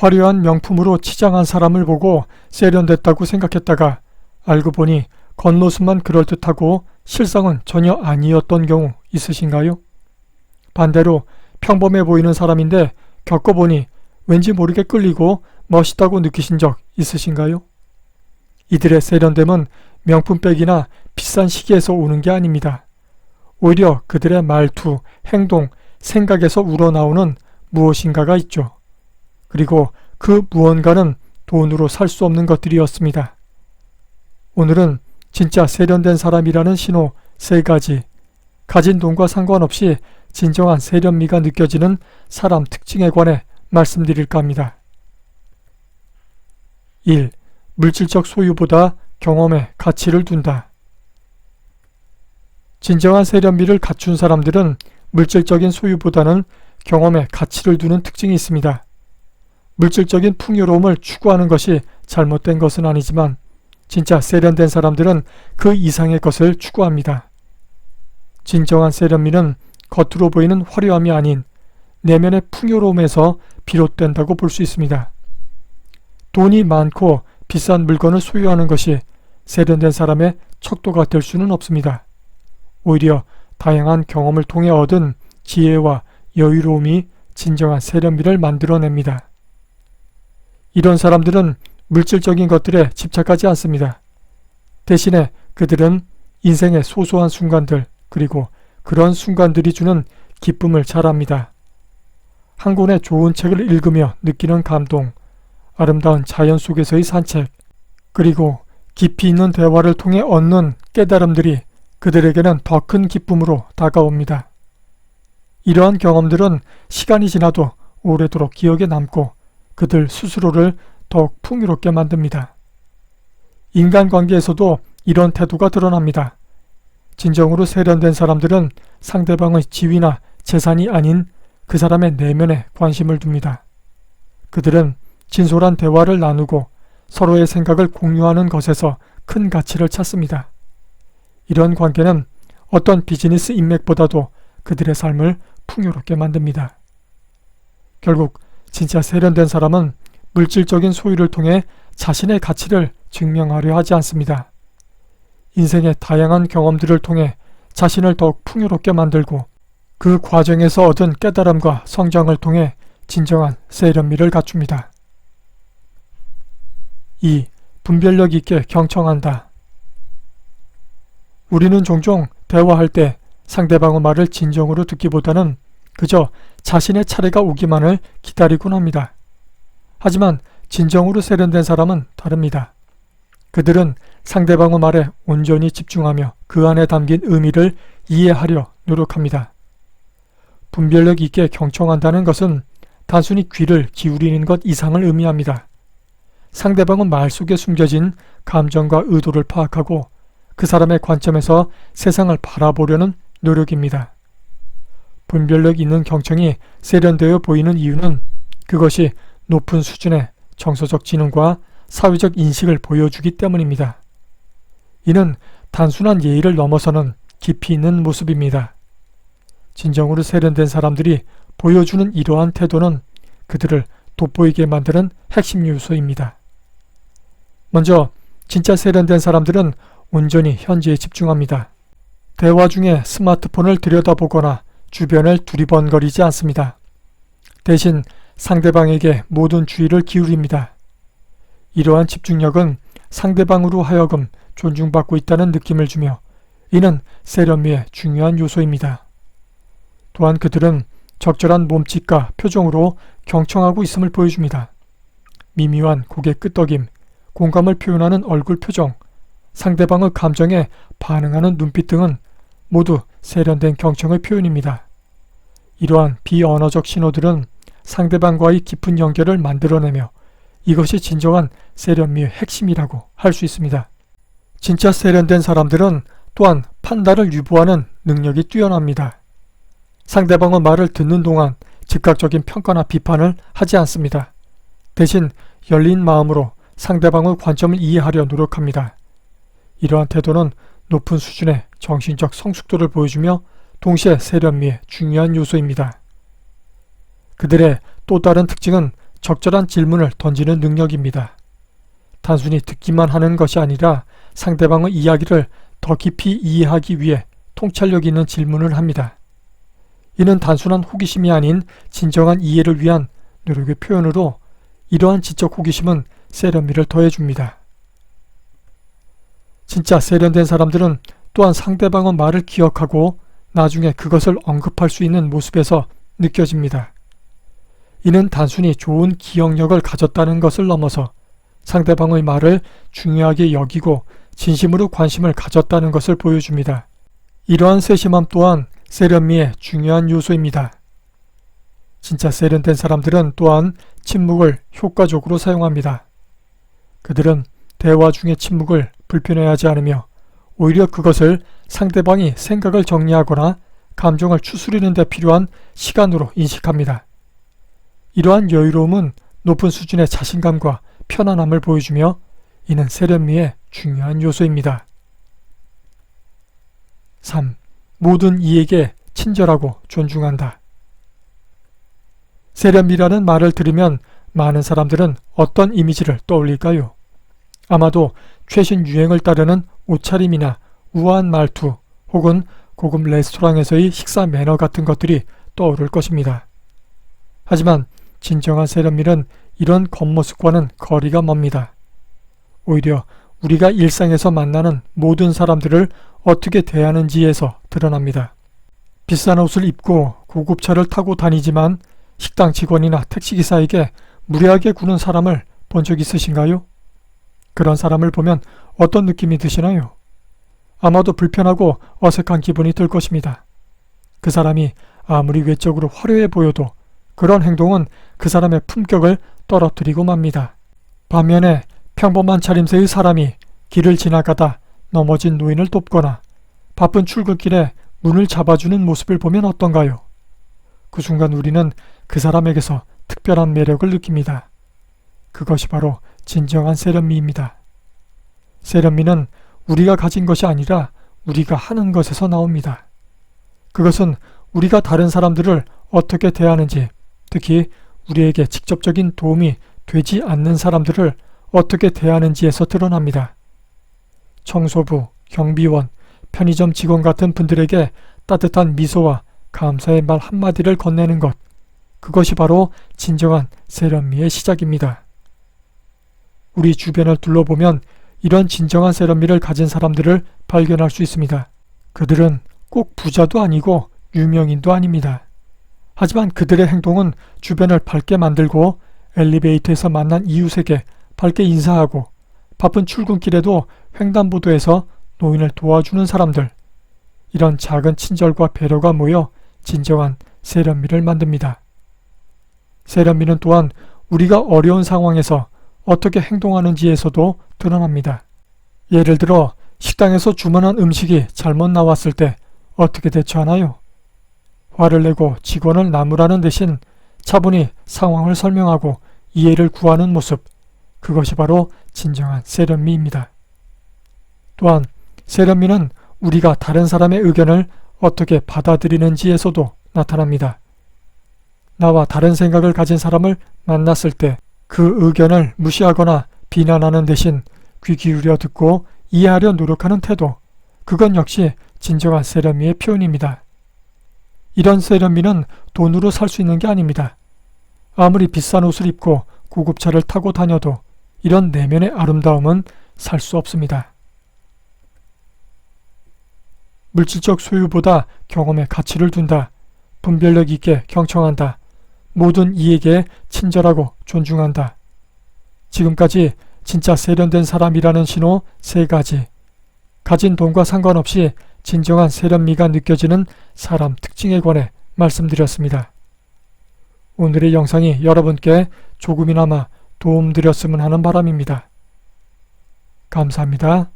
화려한 명품으로 치장한 사람을 보고 세련됐다고 생각했다가 알고 보니 겉모습만 그럴듯하고 실상은 전혀 아니었던 경우 있으신가요? 반대로 평범해 보이는 사람인데 겪어보니 왠지 모르게 끌리고 멋있다고 느끼신 적 있으신가요? 이들의 세련됨은 명품백이나 비싼 시계에서 오는 게 아닙니다. 오히려 그들의 말투, 행동, 생각에서 우러나오는 무엇인가가 있죠. 그리고 그 무언가는 돈으로 살 수 없는 것들이었습니다. 오늘은 진짜 세련된 사람이라는 신호 세 가지, 가진 돈과 상관없이 진정한 세련미가 느껴지는 사람 특징에 관해 말씀드릴까 합니다. 1. 물질적 소유보다 경험에 가치를 둔다. 진정한 세련미를 갖춘 사람들은 물질적인 소유보다는 경험에 가치를 두는 특징이 있습니다. 물질적인 풍요로움을 추구하는 것이 잘못된 것은 아니지만 진짜 세련된 사람들은 그 이상의 것을 추구합니다. 진정한 세련미는 겉으로 보이는 화려함이 아닌 내면의 풍요로움에서 비롯된다고 볼 수 있습니다. 돈이 많고 비싼 물건을 소유하는 것이 세련된 사람의 척도가 될 수는 없습니다. 오히려 다양한 경험을 통해 얻은 지혜와 여유로움이 진정한 세련미를 만들어냅니다. 이런 사람들은 물질적인 것들에 집착하지 않습니다. 대신에 그들은 인생의 소소한 순간들 그리고 그런 순간들이 주는 기쁨을 잘 압니다. 한 권의 좋은 책을 읽으며 느끼는 감동, 아름다운 자연 속에서의 산책, 그리고 깊이 있는 대화를 통해 얻는 깨달음들이 그들에게는 더 큰 기쁨으로 다가옵니다. 이러한 경험들은 시간이 지나도 오래도록 기억에 남고 그들 스스로를 더욱 풍요롭게 만듭니다. 인간관계에서도 이런 태도가 드러납니다. 진정으로 세련된 사람들은 상대방의 지위나 재산이 아닌 그 사람의 내면에 관심을 둡니다. 그들은 진솔한 대화를 나누고 서로의 생각을 공유하는 것에서 큰 가치를 찾습니다. 이런 관계는 어떤 비즈니스 인맥보다도 그들의 삶을 풍요롭게 만듭니다. 결국 진짜 세련된 사람은 물질적인 소유를 통해 자신의 가치를 증명하려 하지 않습니다. 인생의 다양한 경험들을 통해 자신을 더욱 풍요롭게 만들고 그 과정에서 얻은 깨달음과 성장을 통해 진정한 세련미를 갖춥니다. 2. 분별력 있게 경청한다. 우리는 종종 대화할 때 상대방의 말을 진정으로 듣기보다는 그저 자신의 차례가 오기만을 기다리곤 합니다. 하지만 진정으로 세련된 사람은 다릅니다. 그들은 상대방의 말에 온전히 집중하며 그 안에 담긴 의미를 이해하려 노력합니다. 분별력 있게 경청한다는 것은 단순히 귀를 기울이는 것 이상을 의미합니다. 상대방의 말 속에 숨겨진 감정과 의도를 파악하고 그 사람의 관점에서 세상을 바라보려는 노력입니다. 분별력 있는 경청이 세련되어 보이는 이유는 그것이 높은 수준의 정서적 지능과 사회적 인식을 보여주기 때문입니다. 이는 단순한 예의를 넘어서는 깊이 있는 모습입니다. 진정으로 세련된 사람들이 보여주는 이러한 태도는 그들을 돋보이게 만드는 핵심 요소입니다. 먼저 진짜 세련된 사람들은 온전히 현재에 집중합니다. 대화 중에 스마트폰을 들여다보거나 주변을 두리번거리지 않습니다. 대신 상대방에게 모든 주의를 기울입니다. 이러한 집중력은 상대방으로 하여금 존중받고 있다는 느낌을 주며 이는 세련미의 중요한 요소입니다. 또한 그들은 적절한 몸짓과 표정으로 경청하고 있음을 보여줍니다. 미미한 고개 끄덕임, 공감을 표현하는 얼굴 표정, 상대방의 감정에 반응하는 눈빛 등은 모두 세련된 경청의 표현입니다. 이러한 비언어적 신호들은 상대방과의 깊은 연결을 만들어내며 이것이 진정한 세련미의 핵심이라고 할 수 있습니다. 진짜 세련된 사람들은 또한 판단을 유보하는 능력이 뛰어납니다. 상대방의 말을 듣는 동안 즉각적인 평가나 비판을 하지 않습니다. 대신 열린 마음으로 상대방의 관점을 이해하려 노력합니다. 이러한 태도는 높은 수준의 정신적 성숙도를 보여주며 동시에 세련미의 중요한 요소입니다. 그들의 또 다른 특징은 적절한 질문을 던지는 능력입니다. 단순히 듣기만 하는 것이 아니라 상대방의 이야기를 더 깊이 이해하기 위해 통찰력 있는 질문을 합니다. 이는 단순한 호기심이 아닌 진정한 이해를 위한 노력의 표현으로 이러한 지적 호기심은 세련미를 더해줍니다. 진짜 세련된 사람들은 또한 상대방의 말을 기억하고 나중에 그것을 언급할 수 있는 모습에서 느껴집니다. 이는 단순히 좋은 기억력을 가졌다는 것을 넘어서 상대방의 말을 중요하게 여기고 진심으로 관심을 가졌다는 것을 보여줍니다. 이러한 세심함 또한 세련미의 중요한 요소입니다. 진짜 세련된 사람들은 또한 침묵을 효과적으로 사용합니다. 그들은 대화 중의 침묵을 불편해하지 않으며 오히려 그것을 상대방이 생각을 정리하거나 감정을 추스리는 데 필요한 시간으로 인식합니다. 이러한 여유로움은 높은 수준의 자신감과 편안함을 보여주며 이는 세련미의 중요한 요소입니다. 3. 모든 이에게 친절하고 존중한다. 세련미라는 말을 들으면 많은 사람들은 어떤 이미지를 떠올릴까요? 아마도 최신 유행을 따르는 옷차림이나 우아한 말투 혹은 고급 레스토랑에서의 식사 매너 같은 것들이 떠오를 것입니다. 하지만 진정한 세련미는 이런 겉모습과는 거리가 멉니다. 오히려 우리가 일상에서 만나는 모든 사람들을 어떻게 대하는지에서 드러납니다. 비싼 옷을 입고 고급차를 타고 다니지만 식당 직원이나 택시기사에게 무례하게 구는 사람을 본 적 있으신가요? 그런 사람을 보면 어떤 느낌이 드시나요? 아마도 불편하고 어색한 기분이 들 것입니다. 그 사람이 아무리 외적으로 화려해 보여도 그런 행동은 그 사람의 품격을 떨어뜨리고 맙니다. 반면에 평범한 차림새의 사람이 길을 지나가다 넘어진 노인을 돕거나 바쁜 출근길에 문을 잡아주는 모습을 보면 어떤가요? 그 순간 우리는 그 사람에게서 특별한 매력을 느낍니다. 그것이 바로 진정한 세련미입니다. 세련미는 우리가 가진 것이 아니라 우리가 하는 것에서 나옵니다. 그것은 우리가 다른 사람들을 어떻게 대하는지, 특히 우리에게 직접적인 도움이 되지 않는 사람들을 어떻게 대하는지에서 드러납니다. 청소부, 경비원, 편의점 직원 같은 분들에게 따뜻한 미소와 감사의 말 한마디를 건네는 것, 그것이 바로 진정한 세련미의 시작입니다. 우리 주변을 둘러보면 이런 진정한 세련미를 가진 사람들을 발견할 수 있습니다. 그들은 꼭 부자도 아니고 유명인도 아닙니다. 하지만 그들의 행동은 주변을 밝게 만들고 엘리베이터에서 만난 이웃에게 밝게 인사하고 바쁜 출근길에도 횡단보도에서 노인을 도와주는 사람들. 이런 작은 친절과 배려가 모여 진정한 세련미를 만듭니다. 세련미는 또한 우리가 어려운 상황에서 어떻게 행동하는지에서도 드러납니다. 예를 들어 식당에서 주문한 음식이 잘못 나왔을 때 어떻게 대처하나요? 화를 내고 직원을 나무라는 대신 차분히 상황을 설명하고 이해를 구하는 모습, 그것이 바로 진정한 세련미입니다. 또한 세련미는 우리가 다른 사람의 의견을 어떻게 받아들이는지에서도 나타납니다. 나와 다른 생각을 가진 사람을 만났을 때 그 의견을 무시하거나 비난하는 대신 귀 기울여 듣고 이해하려 노력하는 태도, 그건 역시 진정한 세련미의 표현입니다. 이런 세련미는 돈으로 살 수 있는 게 아닙니다. 아무리 비싼 옷을 입고 고급차를 타고 다녀도 이런 내면의 아름다움은 살 수 없습니다. 물질적 소유보다 경험에 가치를 둔다. 분별력 있게 경청한다. 모든 이에게 친절하고 존중한다. 지금까지 진짜 세련된 사람이라는 신호 세 가지. 가진 돈과 상관없이 진정한 세련미가 느껴지는 사람 특징에 관해 말씀드렸습니다. 오늘의 영상이 여러분께 조금이나마 도움드렸으면 하는 바람입니다. 감사합니다.